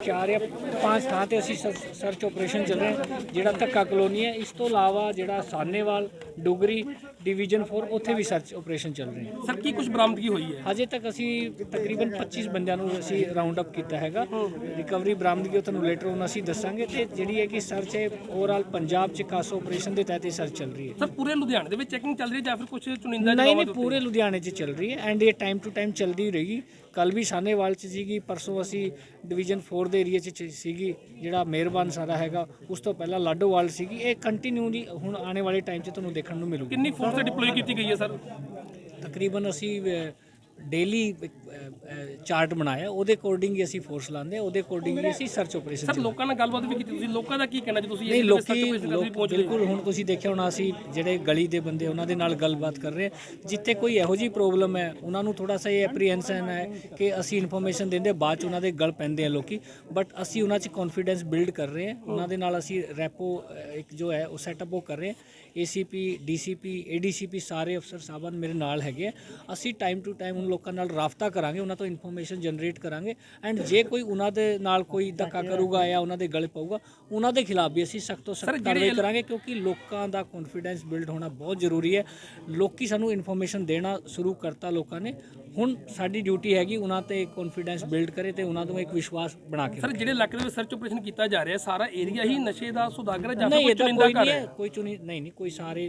ਚਾਰ ਜਾਂ ਪੰਜ ਥਾਂ ਤੇ ਅਸੀਂ ਸਰ- ਸਰਚ ਆਪਰੇਸ਼ਨ ਚੱਲ ਰਹੇ ਜਿਹੜਾ ਧੱਕਾ ਕਲੋਨੀ ਹੈ, ਇਸ ਤੋਂ ਇਲਾਵਾ ਜਿਹੜਾ ਸਾਨੇਵਾਲ ਡੁਗਰੀ ਡਿਵੀਜ਼ਨ 4 ਉੱਥੇ ਵੀ ਸਰਚ ਆਪਰੇਸ਼ਨ ਚੱਲ ਰਹੇ ਹਨ ਸਰ ਕੀ ਕੁਝ ਬਰਾਮਦਗੀ ਹੋਈ ਹੈ? ਹਜੇ ਤੱਕ ਅਸੀਂ ਤਕਰੀਬਨ 25 ਬੰਦਿਆਂ ਨੂੰ ਅਸੀਂ ਰਾਉਂਡ ਅਪ ਕੀਤਾ ਹੈਗਾ। ਰਿਕਵਰੀ ਬਰਾਮਦਗੀ ਉਹ ਤੁਹਾਨੂੰ ਲੇਟਰ ਹੁਣ ਅਸੀਂ ਦੱਸਾਂਗੇ ਤੇ ਜਿਹੜੀ ਹੈ ਕਿ ਸਰਚ ਹੈ ਓਵਰਆਲ ਪੰਜਾਬ ਚ ਕਾਸੋ ਆਪਰੇਸ਼ਨ ਦੇ ਤਹਿਤ ਇਹ ਸਰਚ ਚੱਲ ਰਹੀ ਹੈ। ਸਰ ਪੂਰੇ ਲੁਧਿਆਣੇ ਦੇ ਵਿੱਚ ਚੈਕਿੰਗ ਚੱਲ ਰਹੀ ਹੈ ਜਾਂ ਫਿਰ ਕੁਝ ਚੁਣਿੰਦਾ ਨਹੀਂ ਨਹੀਂ? ਪੂਰੇ ਲੁਧਿਆਣੇ 'ਚ ਚੱਲ ਰਹੀ ਹੈ ਐਂਡ ਇਹ ਟਾਈਮ ਟੂ ਟਾਈਮ ਚੱਲਦੀ ਰਹੇਗੀ ਕੱਲ ਵੀ ਸਾਨੇਵਾਲ 'ਚ ਸੀਗੀ ਪਰਸੋਂ ਅਸੀਂ ਡਿਵੀਜ਼ਨ 4 ਦੇ ਏਰੀਆ 'ਚ ਸੀਗੀ ਜਿਹੜਾ ਮਿਹਰਬਾਨ ਸਾਰਾ ਹੈਗਾ ਉਸ ਤੋਂ ਪਹਿਲਾਂ ਲਾਡੋਵਾਲ ਸੀਗੀ। ਇਹ ਕੰਟੀਨਿਊਲੀ ਹੁਣ ਆਉਣੇ ਵਾਲੇ ਟਾਈਮ 'ਚ ਤੁਹਾਨੂੰ ਦੇਖਣ ਨੂੰ ਮਿਲੂਗੀ। ਕਿੰਨੀ ਫੋਰਸ ਡਿਪਲੋਏ ਕੀਤੀ ਗਈ ਹੈ ਸਰ? ਤਕਰੀਬਨ ਅਸੀਂ ਡੇਲੀ ਚਾਰਟ ਬਣਾਇਆ। ਉਹਦੇ ਅਕੋਰਡਿੰਗ ਹੀ ਅਸੀਂ ਫੋਰਸ ਲਾਉਂਦੇ ਹਾਂ ਉਹਦੇ ਅਕੋਰਡਿੰਗ ਹੀ ਅਸੀਂ ਸਰਚ ਆਪਰੇਸ਼ਨ ਸਰ ਲੋਕਾਂ ਨਾਲ ਗੱਲਬਾਤ ਵੀ ਕੀਤੀ ਤੁਸੀਂ। ਲੋਕਾਂ ਦਾ ਕੀ ਕਹਿਣਾ ਜੀ ਤੁਸੀਂ? ਨਹੀਂ ਇਹ ਲੋਕੀ ਬਿਲਕੁਲ ਹੁਣ ਤੁਸੀਂ ਦੇਖਿਆ ਹੋਣਾ ਅਸੀਂ ਜਿਹੜੇ ਗਲੀ ਦੇ ਬੰਦੇ ਉਹਨਾਂ ਦੇ ਨਾਲ ਗੱਲਬਾਤ ਕਰ ਰਹੇ ਹਾਂ। ਜਿੱਥੇ ਕੋਈ ਇਹੋ ਜੀ ਪ੍ਰੋਬਲਮ ਹੈ ਉਹਨਾਂ ਨੂੰ ਥੋੜਾ ਸਾ ਇਹ ਐਪਰੀਹੈਂਸ਼ਨ ਹੈ ਕਿ ਅਸੀਂ ਇਨਫੋਰਮੇਸ਼ਨ ਦਿੰਦੇ ਬਾਅਦ ਚ ਉਹਨਾਂ ਦੇ ਗਲ ਪੈਂਦੇ ਆ ਲੋਕੀ। ਬਟ ਅਸੀਂ ਉਹਨਾਂ 'ਚ ਕੌਨਫੀਡੈਂਸ ਬਿਲਡ ਕਰ ਰਹੇ ਹਾਂ। ਉਹਨਾਂ ਦੇ ਨਾਲ ਅਸੀਂ ਰੈਪੋ ਇੱਕ ਜੋ ਹੈ ਉਹ ਸੈਟਅਪ ਉਹ ਕਰ ਰਹੇ ਹਾਂ। ਏਸੀਪੀ ਡੀਸੀਪੀ ਏਡੀਸੀਪੀ ਸਾਰੇ ਅਫਸਰ ਸਾਹਿਬਾਨ ਮੇਰੇ ਨਾਲ ਹੈਗੇ ਆ। ਅਸੀਂ ਟਾਈਮ ਟੂ ਟਾਈਮ ਲੋਕਾਂ ਨਾਲ ਰਾਫਤਾ ਕਰਾਂਗੇ ਉਹਨਾਂ ਤੋਂ ਇਨਫੋਰਮੇਸ਼ਨ ਜਨਰੇਟ ਕਰਾਂਗੇ ਐਂਡ ਜੇ ਕੋਈ ਉਹਨਾਂ ਦੇ ਨਾਲ ਕੋਈ ਧੱਕਾ ਕਰੂਗਾ ਜਾਂ ਉਹਨਾਂ ਦੇ ਗਲੇ ਪਊਗਾ ਉਹਨਾਂ ਦੇ ਖਿਲਾਫ ਵੀ ਅਸੀਂ ਸਖਤ ਤੋਂ ਸਖਤ ਕਾਰਵਾਈ ਕਰਾਂਗੇ ਕਿਉਂਕਿ ਲੋਕਾਂ ਦਾ ਕੌਨਫੀਡੈਂਸ ਬਿਲਡ ਹੋਣਾ ਬਹੁਤ ਜ਼ਰੂਰੀ ਹੈ। ਲੋਕੀ ਸਾਨੂੰ ਇਨਫੋਰਮੇਸ਼ਨ ਦੇਣਾ ਸ਼ੁਰੂ ਕਰਤਾ ਲੋਕਾਂ ਨੇ। ਹੁਣ ਸਾਡੀ ਡਿਊਟੀ ਹੈਗੀ ਉਹਨਾਂ ਤੇ ਕੌਨਫੀਡੈਂਸ ਬਿਲਡ ਕਰੇ ਤੇ ਉਹਨਾਂ ਤੋਂ ਇੱਕ ਵਿਸ਼ਵਾਸ ਬਣਾ ਕੇ ਸਰ ਜਿਹੜੇ ਇਲਾਕੇ ਦੇ ਵਿੱਚ ਸਰਚ ਆਪਰੇਸ਼ਨ ਕੀਤਾ ਜਾ ਰਿਹਾ ਸਾਰਾ ਏਰੀਆ ਹੀ ਨਸ਼ੇ ਦਾ ਸੁਦਾਗਰ ਜਾਂ ਕੋਈ ਚੁਣਿੰਦਾ ਕੋਈ ਘਰ ਨਹੀਂ ਹੈ? ਹੈ ਕੋਈ ਚੁਣੀ ਨਹੀਂ ਨਹੀਂ ਕੋਈ ਸਾਰੇ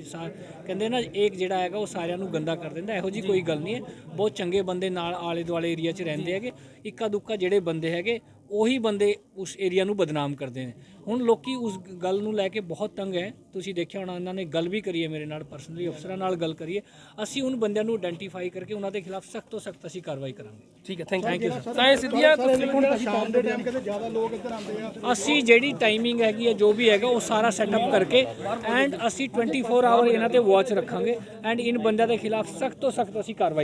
ਕਹਿੰਦੇ ਨਾ ਇੱਕ ਜਿਹੜਾ ਹੈਗਾ ਉਹ ਸਾਰਿਆਂ ਨੂੰ ਗੰਦਾ ਕਰ ਦਿੰਦਾ ਇਹੋ ਜੀ ਕੋਈ ਗੱਲ ਨਹੀਂ ਹੈ। ਬਹੁਤ ਚੰਗੇ ਬੰਦੇ ਨਾਲ ਆਲੇ ਦੁਆਲੇ ਏਰੀਆ 'ਚ ਰਹਿੰਦੇ ਹੈਗੇ ਇੱਕਾ ਦੁੱਕਾ ਜਿਹੜੇ ਬੰਦੇ ਹੈਗੇ ਉਹੀ ਬੰਦੇ ਉਸ ਏਰੀਆ ਨੂੰ ਬਦਨਾਮ ਕਰਦੇ ਨੇ। ਹੁਣ ਲੋਕੀ ਉਸ ਗੱਲ ਨੂੰ ਲੈ ਕੇ ਬਹੁਤ ਤੰਗ ਹੈ। ਤੁਸੀਂ ਦੇਖਿਆ ਹੋਣਾ ਇਹਨਾਂ ਨੇ ਗੱਲ ਵੀ ਕਰੀ ਹੈ ਮੇਰੇ ਨਾਲ ਪਰਸਨਲੀ ਅਫਸਰਾਂ ਨਾਲ ਗੱਲ ਕਰੀਏ ਅਸੀਂ ਉਹਨਾਂ ਬੰਦਿਆਂ ਨੂੰ ਆਇਡੈਂਟੀਫਾਈ ਕਰਕੇ ਉਹਨਾਂ ਦੇ ਖਿਲਾਫ ਸਖਤ ਤੋਂ ਸਖਤ ਅਸੀਂ ਕਾਰਵਾਈ ਕਰਾਂਗੇ। ਠੀਕ ਹੈ ਥੈਂਕ ਯੂ ਸਰ ਤਾਂ ਇਹ ਸਿੱਧੀਆਂ ਸ਼ਾਮ ਦੇ ਟਾਈਮ ਕਿਤੇ ਜ਼ਿਆਦਾ ਲੋਕ ਇੱਧਰ ਆਉਂਦੇ ਆ। ਅਸੀਂ ਜਿਹੜੀ ਟਾਈਮਿੰਗ ਹੈਗੀ ਹੈ ਜੋ ਵੀ ਹੈਗਾ ਉਹ ਸਾਰਾ ਸੈਟਅਪ ਕਰਕੇ ਐਂਡ ਅਸੀਂ 24 ਆਵਰ ਇਹਨਾਂ ਤੇ ਵਾਚ ਰੱਖਾਂਗੇ ਐਂਡ ਇਨ ਬੰਦਿਆਂ ਦੇ ਖਿਲਾਫ ਸਖਤ ਤੋਂ ਸਖਤ ਅਸੀਂ ਕਾਰਵਾਈ